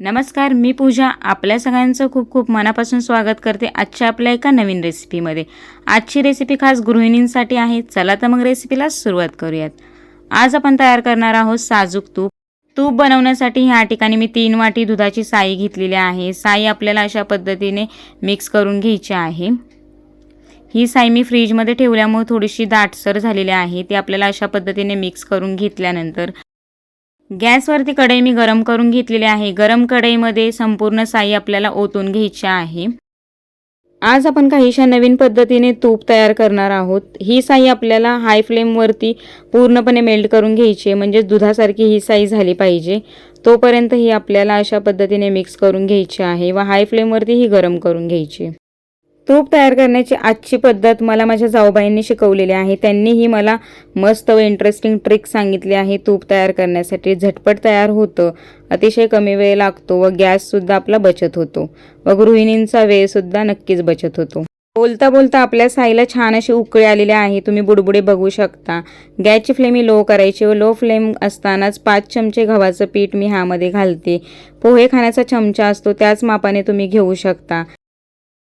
नमस्कार मी पूजा. आपल्या सगळ्यांचं खूप खूप मनापासून स्वागत करते आजच्या आपल्या एका नवीन रेसिपीमध्ये. आजची रेसिपी खास गृहिणींसाठी आहे. चला तर मग रेसिपीला सुरुवात करूयात. आज आपण तयार करणार आहोत साजूक तूप. तूप बनवण्यासाठी ह्या ठिकाणी मी तीन वाटी दुधाची साई घेतलेली आहे. साई आपल्याला अशा पद्धतीने मिक्स करून घ्यायची आहे. ही साई मी फ्रीजमध्ये ठेवल्यामुळे थोडीशी दाटसर झालेली आहे. ती आपल्याला अशा पद्धतीने मिक्स करून घेतल्यानंतर गॅसवरती कढई मी गरम करून घेतलेली आहे. गरम कढईमध्ये संपूर्ण साई आपल्याला ओतून घ्यायची आहे. आज आपण काहीशा नवीन पद्धतीने तूप तयार करणार आहोत. ही साई आपल्याला हाय फ्लेमवरती पूर्णपणे मेल्ट करून घ्यायची आहे. म्हणजे दुधासारखी ही साई झाली पाहिजे. तोपर्यंत ही आपल्याला अशा पद्धतीने मिक्स करून घ्यायची आहे व हाय फ्लेमवरती ही गरम करून घ्यायची तूप तयार करण्याची आजची पद्धत मला माझ्या जाऊबाईंनी शिकवलेली आहे. त्यांनीही मला मस्त व इंटरेस्टिंग ट्रिक सांगितली आहे. तूप तयार करण्यासाठी झटपट तयार होतं. अतिशय कमी वेळ लागतो व गॅससुद्धा आपला बचत होतो व गृहिणींचा वेळसुद्धा नक्कीच बचत होतो. बोलता बोलता आपल्या साईला छान अशी उकळी आलेली आहे. तुम्ही बुडबुडे बघू शकता. गॅसची फ्लेम ही लो करायची व लो फ्लेम असतानाच पाच चमचे गव्हाचं पीठ मी ह्यामध्ये घालते. पोहे खाण्याचा चमचा असतो त्याच मापाने तुम्ही घेऊ शकता.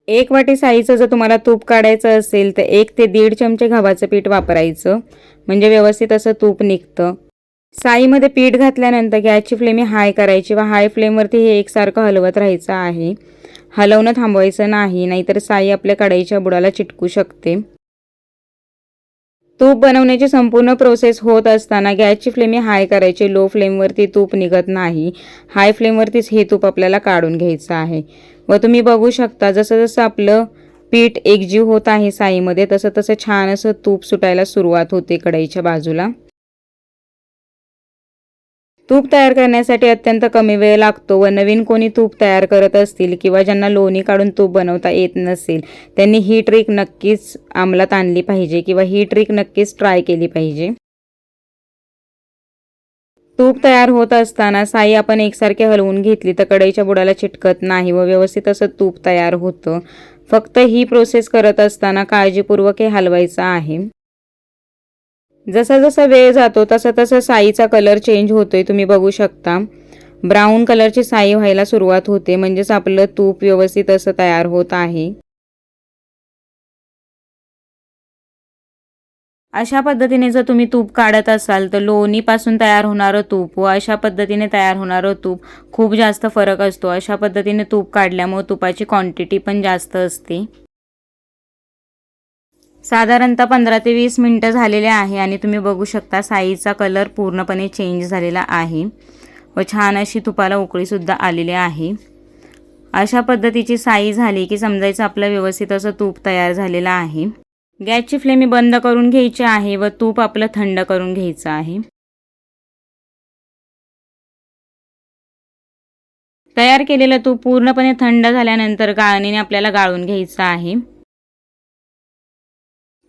एक वाटी साईचं जर तुम्हाला तूप काढायचं असेल तर एक ते दीड चमचे गव्हाचं पीठ वापरायचं. म्हणजे व्यवस्थित असं तूप निघतं. साईमध्ये पीठ घातल्यानंतर गॅसची फ्लेम ही हाय करायची व हाय फ्लेमवरती हे एकसारखं हलवत राहायचं आहे. हलवणं थांबवायचं नाही नाहीतर साई आपल्या कढईच्या बुडाला चिटकू शकते. तूप बनवण्याची संपूर्ण प्रोसेस होत असताना गॅसची फ्लेम ही हाय करायची. लो फ्लेमवरती तूप निघत नाही. हाय फ्लेमवरतीच हे तूप आपल्याला काढून घ्यायचं आहे. व तुम्ही बघू शकता जसं जसं आपलं पीठ एकजीव होत आहे साईमध्ये तसं तसं छान असं तूप सुटायला सुरुवात होते कढईच्या बाजूला. तूप तयार करण्यासाठी अत्यंत कमी वेळ लागतो व नवीन कोणी तूप तयार करत असतील किंवा ज्यांना लोणी काढून तूप बनवता येत नसेल त्यांनी ही ट्रिक नक्कीच अंमलात आणली पाहिजे किंवा ही ट्रिक नक्कीच ट्राय केली पाहिजे. तूप तयार होत असताना साई आपण एकसारखे हलवून घेतली तर कढईच्या बुडाला चिटकत नाही व व्यवस्थित असं तूप तयार होतं. फक्त ही प्रोसेस करत असताना काळजीपूर्वक हे हलवायचं आहे. जसा जसा वेळ जातो तसा तसा साईचा कलर चेंज होतोय तुम्ही बघू शकता. ब्राऊन कलरची साई व्हायला सुरुवात होते म्हणजेच आपलं तूप व्यवस्थित असं तयार होत आहे. अशा पद्धतीने जर तुम्ही तूप काढत असाल तर लोणीपासून तयार होणारं तूप व अशा पद्धतीने तयार होणारं तूप खूप जास्त फरक असतो. अशा पद्धतीने तूप काढल्यामुळे तुपाची क्वांटिटी पण जास्त असते. साधारणतः पंधरा ते वीस मिनटं झालेले आहे आणि तुम्ही बघू शकता साईचा कलर पूर्णपणे चेंज झालेला आहे व छान अशी तुपाला उकळीसुद्धा आलेली आहे. अशा पद्धतीची साई झाली की समजायचं आपलं व्यवस्थित असं तूप तयार झालेलं आहे. गॅसची फ्लेम ही बंद करून घ्यायची आहे व तूप आपलं थंड करून घ्यायचं आहे. तयार केलेलं तूप पूर्णपणे थंड झाल्यानंतर गाळणीने आपल्याला गाळून घ्यायचं आहे.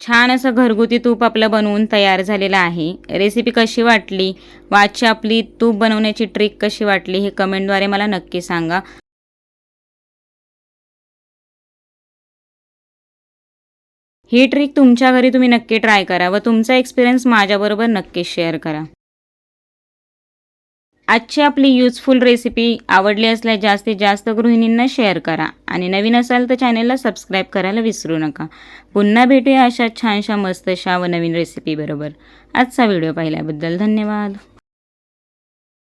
छान असं घरगुती तूप आपलं बनवून तयार झालेलं आहे. रेसिपी कशी वाटली? वाची आपली तूप बनवण्याची ट्रिक कशी वाटली? हे कमेंटद्वारे मला नक्की सांगा. ही ट्रिक तुमच्या घरी तुम्ही नक्की ट्राय करा व तुमचा एक्सपिरियन्स माझ्याबरोबर नक्की शेअर करा. आजची आपली यूजफुल रेसिपी आवडली असल्यास जास्तीत जास्त गृहिणींना शेअर करा आणि नवीन असाल तर चॅनेलला सबस्क्राईब करायला विसरू नका. पुन्हा भेटूया अशा छानशा मस्तशा व नवीन रेसिपीबरोबर आजचा व्हिडिओ पाहिल्याबद्दल धन्यवाद.